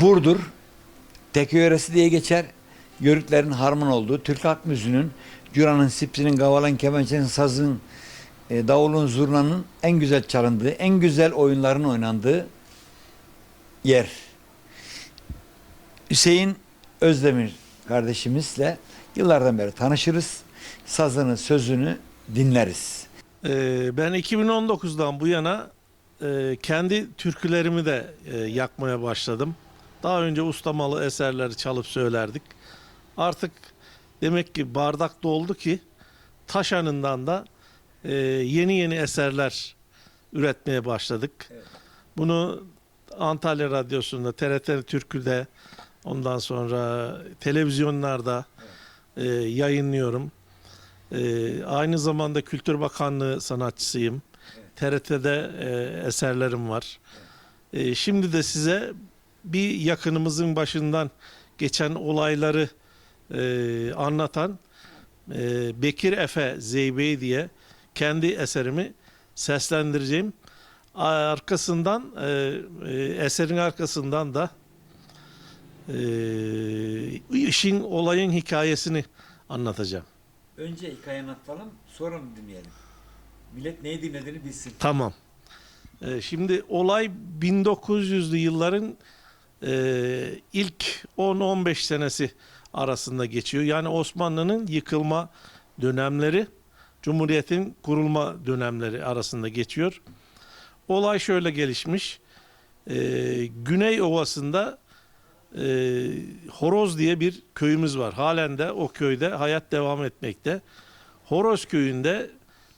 Burdur, Teke yöresi diye geçer. Yörüklerin harman olduğu, Türk halk müziğinin, Cüra'nın, Sipsi'nin, Gavalan, Kemençe'nin, Saz'ın, e, Davulun, Zurna'nın en güzel çalındığı, en güzel oyunların oynandığı yer. Hüseyin Özdemir kardeşimizle yıllardan beri tanışırız. Sazını, sözünü dinleriz. Ee, ben 2019'dan bu yana e, kendi türkülerimi de e, yakmaya başladım. Daha önce ustamalı eserleri çalıp söylerdik. Artık demek ki bardak doldu ki taş anından da e, yeni yeni eserler üretmeye başladık. Bunu Antalya Radyosu'nda, TRT Türkü'de, ondan sonra televizyonlarda e, yayınlıyorum. Ee, aynı zamanda Kültür Bakanlığı sanatçısıyım. TRT'de e, eserlerim var. Ee, şimdi de size bir yakınımızın başından geçen olayları e, anlatan e, Bekir Efe Zeybe'yi diye kendi eserimi seslendireceğim. Arkasından e, e, eserin arkasından da e, işin olayın hikayesini anlatacağım. Önce hikaye anlatalım, sonra mı dinleyelim? Millet neyi dinlediğini bilsin. Tamam. Ee, şimdi olay 1900'lü yılların e, ilk 10-15 senesi arasında geçiyor. Yani Osmanlı'nın yıkılma dönemleri, Cumhuriyet'in kurulma dönemleri arasında geçiyor. Olay şöyle gelişmiş. Ee, Güney Ovası'nda e, Horoz diye bir köyümüz var. Halen de o köyde hayat devam etmekte. Horoz köyünde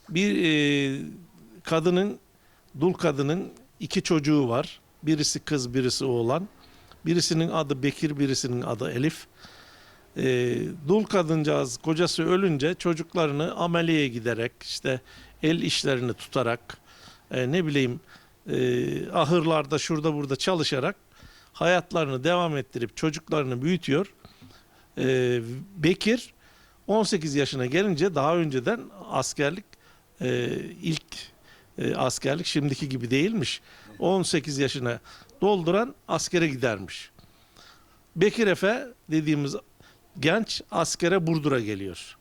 bir e, kadının, dul kadının iki çocuğu var. Birisi kız, birisi oğlan. Birisinin adı Bekir, birisinin adı Elif. E, dul kadıncağız kocası ölünce çocuklarını ameliyeye giderek işte el işlerini tutarak e, ne bileyim e, ahırlarda şurada burada çalışarak hayatlarını devam ettirip çocuklarını büyütüyor. E, Bekir 18 yaşına gelince daha önceden askerlik e, ilk e, askerlik şimdiki gibi değilmiş. 18 yaşına dolduran askere gidermiş. Bekir Efe dediğimiz genç askere Burdur'a geliyor.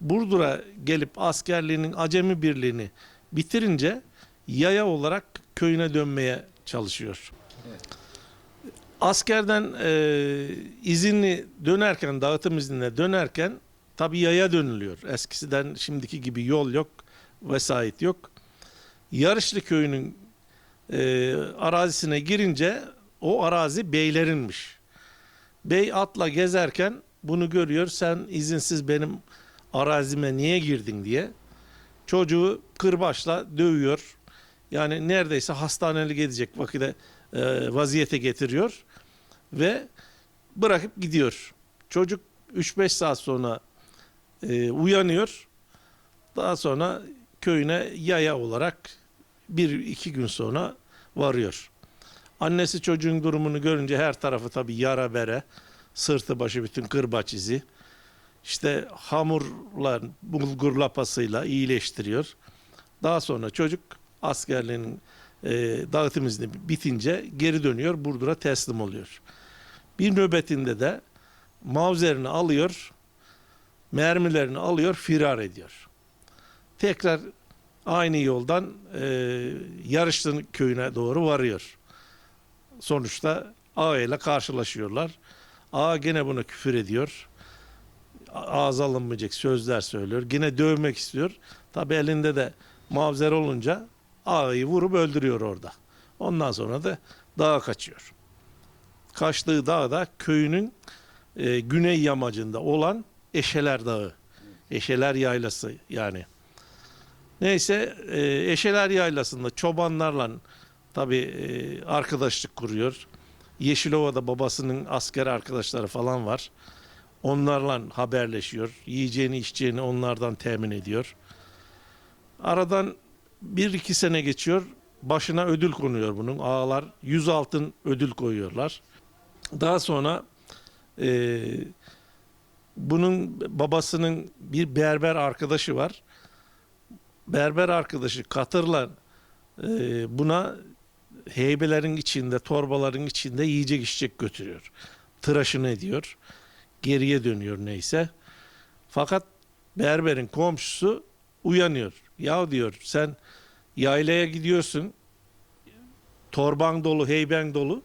Burdur'a gelip askerliğinin acemi birliğini bitirince yaya olarak köyüne dönmeye çalışıyor. Askerden e, izinli dönerken, dağıtım iznine dönerken tabii yaya dönülüyor. Eskisinden şimdiki gibi yol yok, vesait yok. Yarışlı köyünün e, arazisine girince o arazi beylerinmiş. Bey atla gezerken bunu görüyor. Sen izinsiz benim arazime niye girdin diye. Çocuğu kırbaçla dövüyor. Yani neredeyse hastanelik edecek vakide e, vaziyete getiriyor ve bırakıp gidiyor. Çocuk 3-5 saat sonra e, uyanıyor. Daha sonra köyüne yaya olarak bir iki gün sonra varıyor. Annesi çocuğun durumunu görünce her tarafı tabii yara bere, sırtı başı bütün kırbaç izi. İşte hamurla, bulgur lapasıyla iyileştiriyor. Daha sonra çocuk askerliğinin e, dağıtım izni bitince geri dönüyor, Burdur'a teslim oluyor. Bir nöbetinde de mavzerini alıyor, mermilerini alıyor, firar ediyor. Tekrar aynı yoldan e, Yarışlı köyüne doğru varıyor. Sonuçta Ağa ile karşılaşıyorlar. Ağa gene buna küfür ediyor. Ağza alınmayacak sözler söylüyor. Yine dövmek istiyor. Tabi elinde de mavzer olunca ağayı vurup öldürüyor orada. Ondan sonra da dağa kaçıyor. Kaçtığı dağ da köyünün e, güney yamacında olan Eşeler Dağı. Eşeler Yaylası yani. Neyse e, Eşeler Yaylası'nda çobanlarla tabi e, arkadaşlık kuruyor. Yeşilova'da babasının asker arkadaşları falan var. Onlarla haberleşiyor. Yiyeceğini içeceğini onlardan temin ediyor. Aradan bir iki sene geçiyor. Başına ödül konuyor bunun. Ağalar 100 altın ödül koyuyorlar. Daha sonra e, bunun babasının bir berber arkadaşı var. Berber arkadaşı Katır'la e, buna heybelerin içinde, torbaların içinde yiyecek içecek götürüyor. Tıraşını ediyor. Geriye dönüyor neyse. Fakat berberin komşusu uyanıyor. Ya diyor sen yaylaya gidiyorsun. Torban dolu, heyben dolu.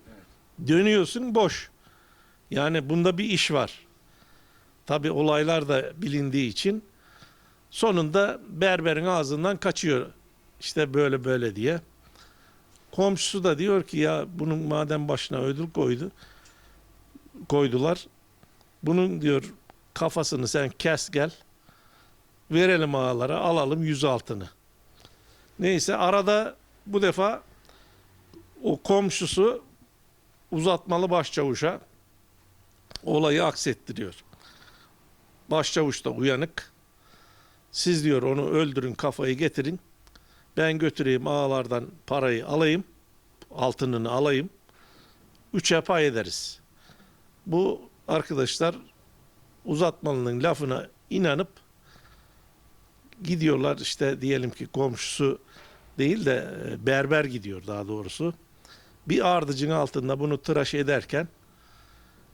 Dönüyorsun boş. Yani bunda bir iş var. Tabi olaylar da bilindiği için sonunda berberin ağzından kaçıyor. İşte böyle böyle diye. Komşusu da diyor ki ya bunun madem başına ödül koydu koydular. Bunun diyor kafasını sen kes gel. Verelim ağalara alalım yüz altını. Neyse arada bu defa o komşusu uzatmalı başçavuşa olayı aksettiriyor. Başçavuş da uyanık. Siz diyor onu öldürün kafayı getirin. Ben götüreyim ağalardan parayı alayım. Altınını alayım. Üçe pay ederiz. Bu arkadaşlar uzatmalının lafına inanıp gidiyorlar işte diyelim ki komşusu değil de e, berber gidiyor daha doğrusu. Bir ardıcın altında bunu tıraş ederken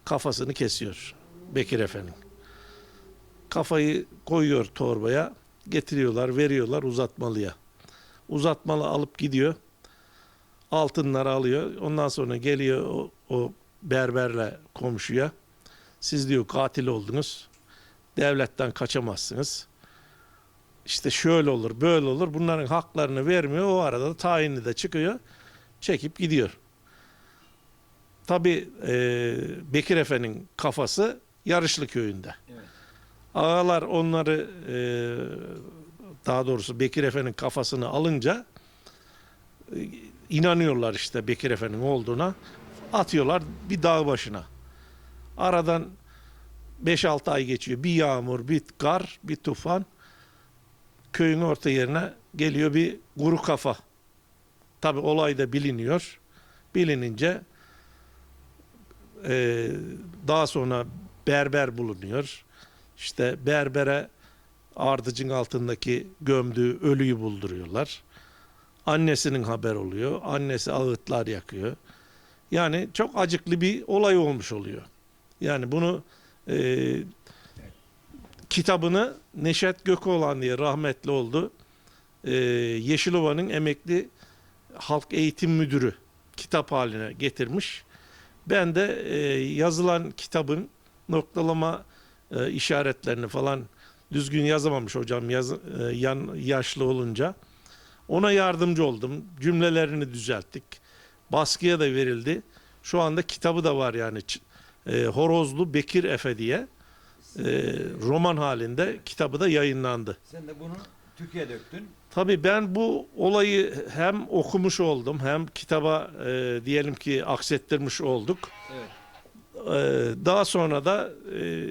kafasını kesiyor Bekir Efe'nin. Kafayı koyuyor torbaya, getiriyorlar, veriyorlar uzatmalıya. Uzatmalı alıp gidiyor. Altınları alıyor. Ondan sonra geliyor o, o berberle komşuya. Siz diyor katil oldunuz. Devletten kaçamazsınız. İşte şöyle olur, böyle olur. Bunların haklarını vermiyor. O arada da tayinli de çıkıyor. Çekip gidiyor. Tabi Bekir Efe'nin kafası Yarışlı köyünde. Evet. Ağalar onları e, daha doğrusu Bekir Efe'nin kafasını alınca e, inanıyorlar işte Bekir Efe'nin olduğuna. Atıyorlar bir dağ başına. Aradan 5-6 ay geçiyor. Bir yağmur, bir kar, bir tufan. Köyün orta yerine geliyor bir kuru kafa. Tabi olay da biliniyor. Bilinince e, daha sonra berber bulunuyor. İşte berbere ardıcın altındaki gömdüğü ölüyü bulduruyorlar. Annesinin haber oluyor. Annesi ağıtlar yakıyor. Yani çok acıklı bir olay olmuş oluyor. Yani bunu e, kitabını Neşet Gökoğlan diye rahmetli oldu. E, Yeşilova'nın emekli halk eğitim müdürü kitap haline getirmiş. Ben de e, yazılan kitabın noktalama e, işaretlerini falan düzgün yazamamış hocam yaz, e, yan, yaşlı olunca. Ona yardımcı oldum. Cümlelerini düzelttik. Baskıya da verildi. Şu anda kitabı da var yani. E, Horozlu Bekir Efe diye e, roman halinde kitabı da yayınlandı. Sen de bunu Türkiye'ye döktün. Tabii ben bu olayı hem okumuş oldum hem kitaba e, diyelim ki aksettirmiş olduk. Evet. Ee, daha sonra da e,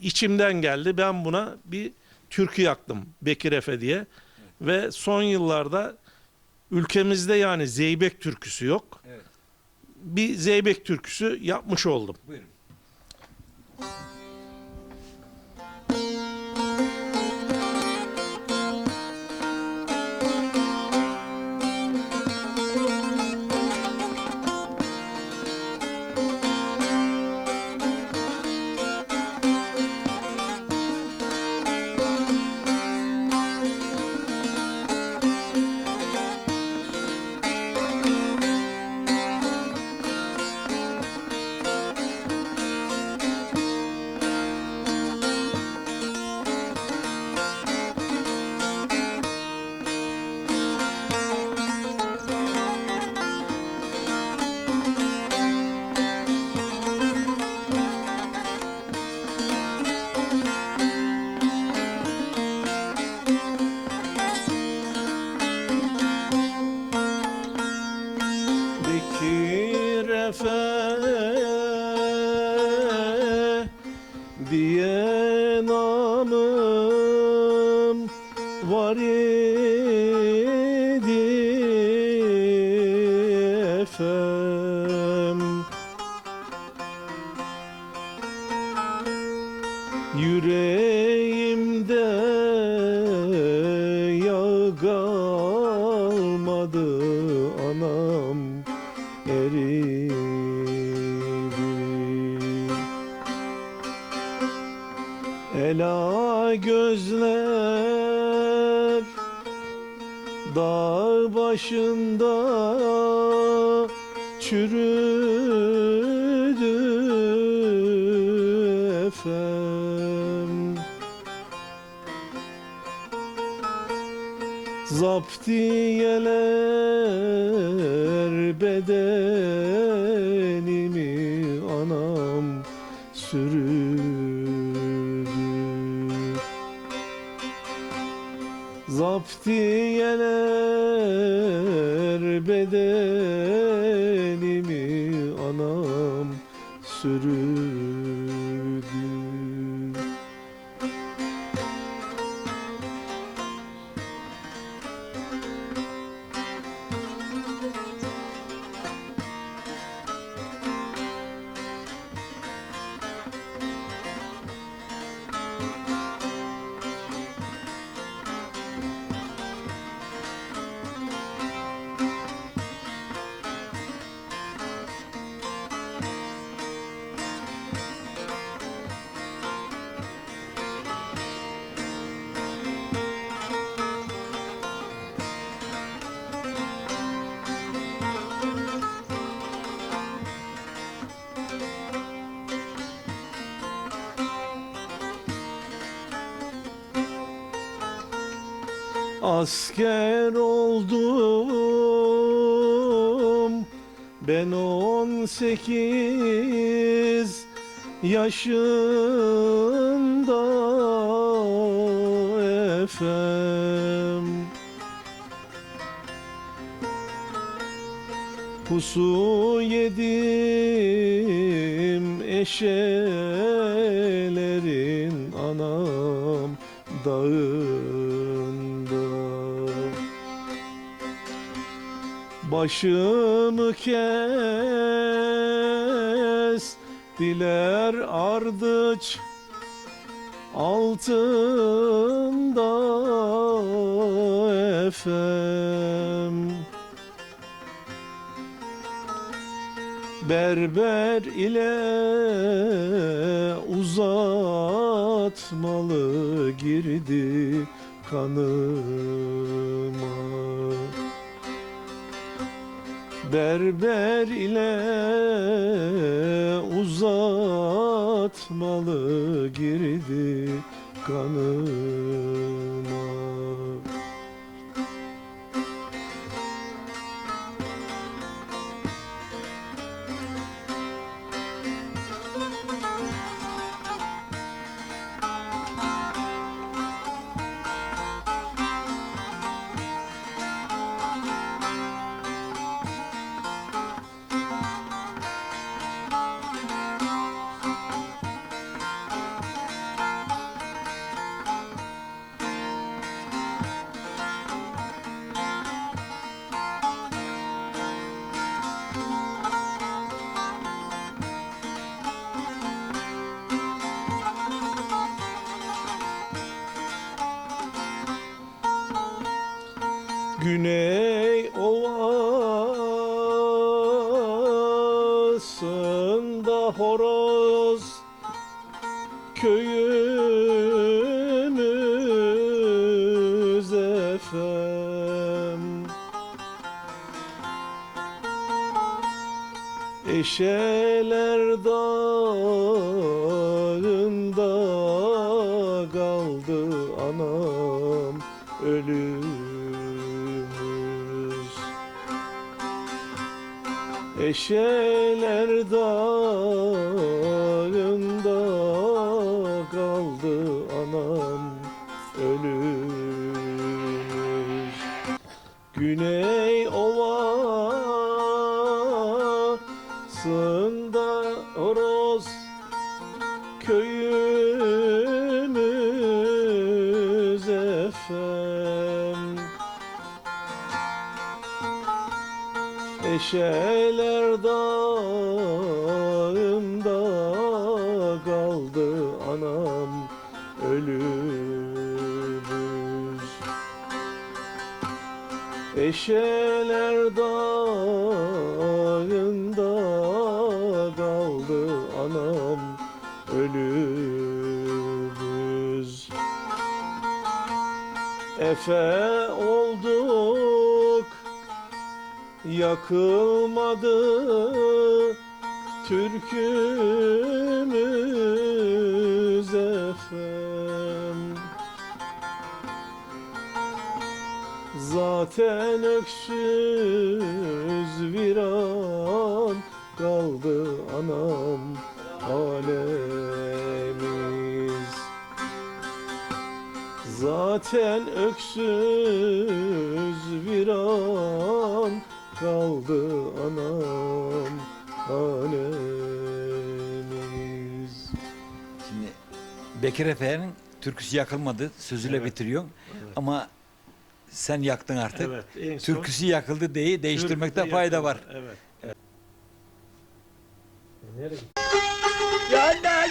içimden geldi. Ben buna bir türkü yaktım Bekir Efe diye. Ve son yıllarda ülkemizde yani Zeybek türküsü yok. Evet. Bir Zeybek türküsü yapmış oldum. Buyurun. Diye namım var idi efem Ela gözler Dağ başında çürüdü efem. Zaptiyeler bedenimi Zaptiyeler bedenimi anam sürüdü Asker oldum ben on sekiz yaşında efem. Pusu yedim eşelerin anam dağında Başımı kes diler ardıç altında efem. Berber ile uzatmalı girdi kanıma Berber ile uzatmalı girdi kanıma Güney Ovası'nda horoz köyümüz efem. Eşeler dağında kaldı anam ölümüz Eşeler dağında kaldı anam ölümüz Güney Ovası'nda horoz köyümüz efem Eşeler dağında kaldı anam ölümüz Eşeler dağında kaldı anam ölümüz Efe olduk Yakılmadı Türkümüz efem. Zaten öksüz viran kaldı anam halemiz Zaten öksüz viran kaldı anam halemiz Şimdi Bekir Efe'nin türküsü yakılmadı. Sözüyle Evet. bitiriyor. Ama sen yaktın artık. Evet, en son Türküsü yakıldı diye değiştirmekte Türküde fayda var. Evet. Nereye Yana